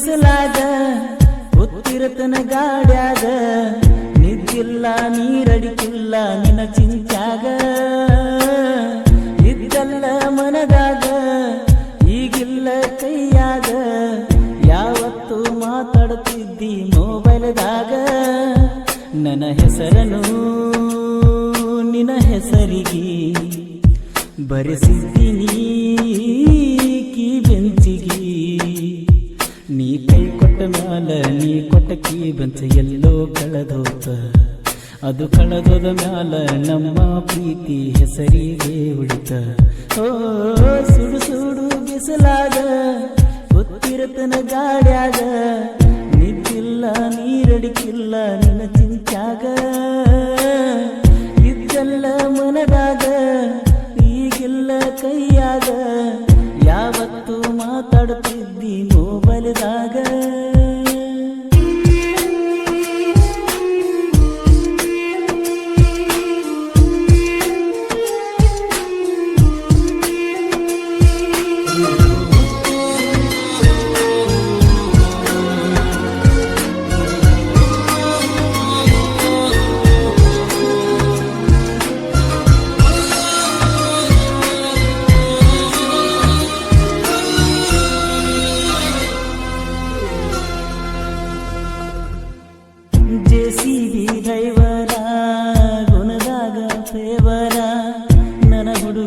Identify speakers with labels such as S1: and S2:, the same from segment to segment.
S1: ಬಿಸಿಲಾಗ ಗೊತ್ತಿರತನ ಗಾಡ್ಯಾದ ನಿದ್ದಿಲ್ಲ, ನೀರಡಿಕಿಲ್ಲ, ನಿನ್ನ ಚಿಂತ್ಯಾಗ. ಇದ್ದಲ್ಲ ಮನದಾಗ, ಈಗಿಲ್ಲ ಕೈಯಾಗ. ಯಾವತ್ತು ಮಾತಾಡುತ್ತಿದ್ದಿ ಮೊಬೈಲ್ದಾಗ. ನನ್ನ ಹೆಸರನು ನಿನ್ನ ಹೆಸರಿಗೆ ಬರೆಸಿದ್ದೀನಿ ಕಿ ಬೆಂಚಿಗೆ. ನೀ ಕೈ ಕೊಟ್ಟ ಮ್ಯಾಲ, ನೀ ಕೊಟ್ಟ ಕೀ ಬಂತು ಎಲ್ಲೋ ಕಳೆದೋತ. ಅದು ಕಳೆದೋದ ಮ್ಯಾಲ ನಮ್ಮ ಪ್ರೀತಿ ಹೆಸರಿಗೆ ಉಳಿತ. ಓ, ಸುಡು ಸುಡು ಬಿಸಿಲಾಗ, ಗೊತ್ತಿರತನ ಗಾಡ್ಯಾಗ. ನಿದ್ದಿಲ್ಲ ನೀರಡಿಕಿಲ್ಲ, ನಿನ್ನ ಚಿಂತ್ಯಾಗ. ಮೊಬೈಲ್ದಾಗ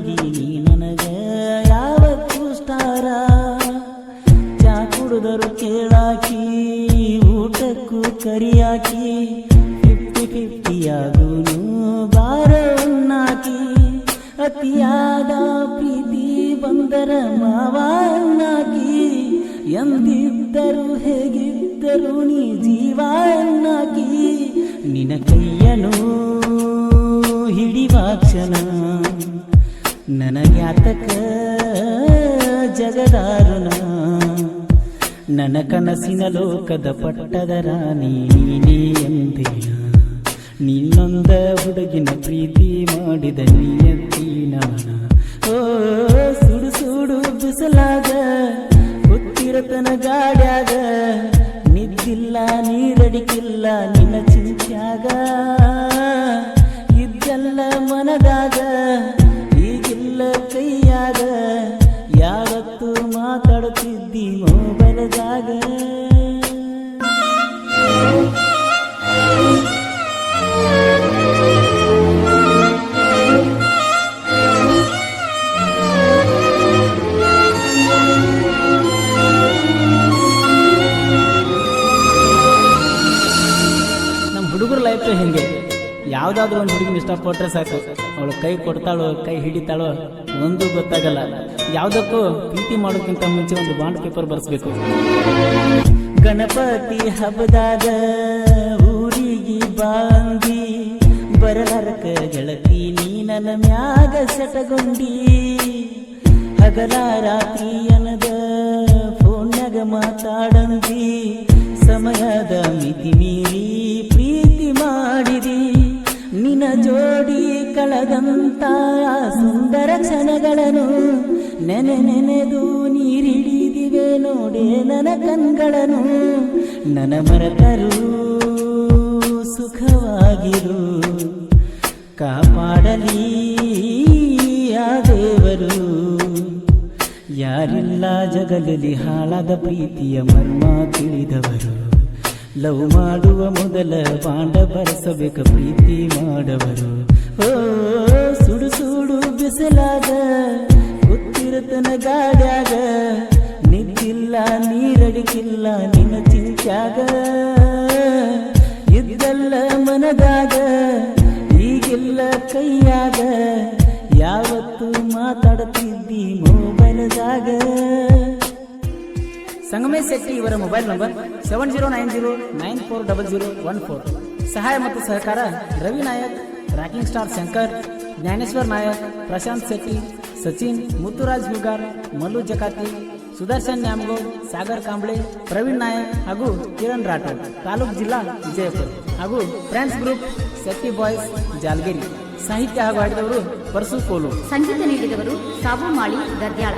S1: ಹುಡುಗಿ ನೀ ನನಗ ಯಾವತ್ತೂ ಸ್ಟಾರ ಚಾ ಕುಡಿದರು ಕೇಳಾಕಿ, ಊಟಕ್ಕೂ ಕರಿಯಾಕಿ, ಫಿಫ್ಟಿ ಫಿಫ್ಟಿ ಆಗುನು ಬಾರ ಉಣ್ಣಾಕಿ ಅತಿಯಾದ ಪ್ರೀತಿ ಬಂದರ ಮಾವನ್ನಾಕಿ. ಎಂದಿದ್ದರು ಹೇಗಿದ್ದರು ನೀ ಜೀವನ್ನಾಕಿ. ನಿನ ಕೈಯನು ಹಿಡಿವಾಕ್ಷಣ ನನಗ್ಯಾತಕ ಜಗದಾರುಣ. ನನ್ನ ಕನಸಿನ ಲೋಕದ ಪಟ್ಟದ ರಾಣಿ ನೀನೇ ಎಂದಿನ ನಿನ್ನೊಂದ ಹುಡುಗಿನ ಪ್ರೀತಿ ಮಾಡಿದ ನಿಯತ್ತಿ ಓ, ಸುಡು ಸುಡು ಬಿಸಲಾದ ಗೊತ್ತಿರತನ ಗಾಡ್ಯಾಗ. ನಿದ್ದಿಲ್ಲ, ನೀರಡಿಕಿಲ್ಲ, ನಿನ್ನ ಚಿಂತ್ಯಾಗ. ಇದ್ದಲ್ಲ ಮನದಾಗ ಹುಡುಗರ ಹಿಂಗೆ? ಯಾವ್ದಾದ್ರು ಒಂದು ಹುಡುಗಿನ ಇಷ್ಟಪಟ್ರೆ ಸಾಕು. ಅವಳು ಕೈ ಕೊಡ್ತಾಳೋ, ಕೈ ಹಿಡಿತಾಳೋ, ಒಂದು ಗೊತ್ತಾಗಲ್ಲ. ಯಾವುದಕ್ಕೂ ಪ್ರೀತಿ ಮಾಡೋಕ್ಕಿಂತ ಮುಂಚೆ ಒಂದು ಬಾಂಡ್ ಪೇಪರ್ ಬರ್ಸ್ಬೇಕು. ಗಣಪತಿ ಹಬ್ಬದಾಗ ಊರಿಗೆ ಬಾಂದಿ ಬರಲಾರಕ ಗೆಳತಿ, ನೀ ನನ್ನ ಮ್ಯಾಗ ಸೆಟಗೊಂಡಿ. ಹಗಲ ರಾತ್ರಿ ಅನದ ಫೋನ್ಯಾಗ ಮಾತಾಡಂದಿ, ಸಮಯದ ಮಿತಿ ಮೀರಿ ಜೋಡಿ ಕಳೆದಂತ ಸುಂದರ ಕ್ಷಣಗಳನ್ನು ನೆನೆ ನೆನೆದು ನೀರಿಡಿದಿವೆ ನೋಡೆ ನನ್ನ ಕಣ್ಗಳನ್ನು. ನನ ಮರತರು ಸುಖವಾಗಿರು. ಕಾಪಾಡಲಿ ಆ ದೇವರು. ಯಾರಿಲ್ಲ ಜಗದಲ್ಲಿ ಹಾಳಾದ ಪ್ರೀತಿಯ ಮರ್ಮ ತಿಳಿದವರು. ಲವ್ ಮಾಡುವ ಮೊದಲ ಪಾಂಡ ಬರೆಸಬೇಕ ಪ್ರೀತಿ ಮಾಡವರು. ಓ, ಸುಡು ಸುಡು ಬಿಸಿಲಾದ, ಗೊತ್ತಿರತನ ಗಾಡ್ಯಾಗ, ನಿಂತಿಲ್ಲ ನೀರಡಿಕಿಲ್ಲ ನಿನ್ನ ಚಿಂತ್ಯಾಗ. ಇದ್ದಲ್ಲ ಮನದಾಗ, ಈಗಿಲ್ಲ ಕೈಯಾಗ, ಯಾವತ್ತು ಮಾತಾಡುತ್ತಿದ್ದಿ ಮೊಬೈಲ್ದಾಗ ಸಂಗಮೇಶ್ ಶೆಟ್ಟಿ ಇವರ mobile number seven zero nine zero nine four double zero one four. ಸಹಾಯ ಮತ್ತು ಸಹಕಾರ ರವಿ ನಾಯಕ್, ರಾಕಿಂಗ್ ಸ್ಟಾರ್ ಶಂಕರ್, ಜ್ಞಾನೇಶ್ವರ್ ನಾಯಕ್, ಪ್ರಶಾಂತ್ ಶೆಟ್ಟಿ, ಸಚಿನ್, ಮುತ್ತುರಾಜ್ ಹುಗಾರ್ ಮಲ್ಲು ಜಕಾತಿ, ಸುದರ್ಶನ್ ನ್ಯಾಮಗೌಡ್, ಸಾಗರ್ ಕಾಂಬ್ಳೆ, ಪ್ರವೀಣ್ ನಾಯಕ್ ಹಾಗೂ ಕಿರಣ್ ರಾಠೋಡ್. ತಾಲೂಕು ಜಿಲ್ಲಾ ವಿಜಯಪುರ ಹಾಗೂ friends group Shetty boys Jalgiri. ಸಾಹಿತ್ಯ ಹಾಗೂ ಆಡಿದವರು ಪರಸು ಕೋಲು
S2: ಸಂಗೀತ ನೀಡಿದವರು ಸಾಬು ಮಾಳಿ ಗದ್ಯಾಳ.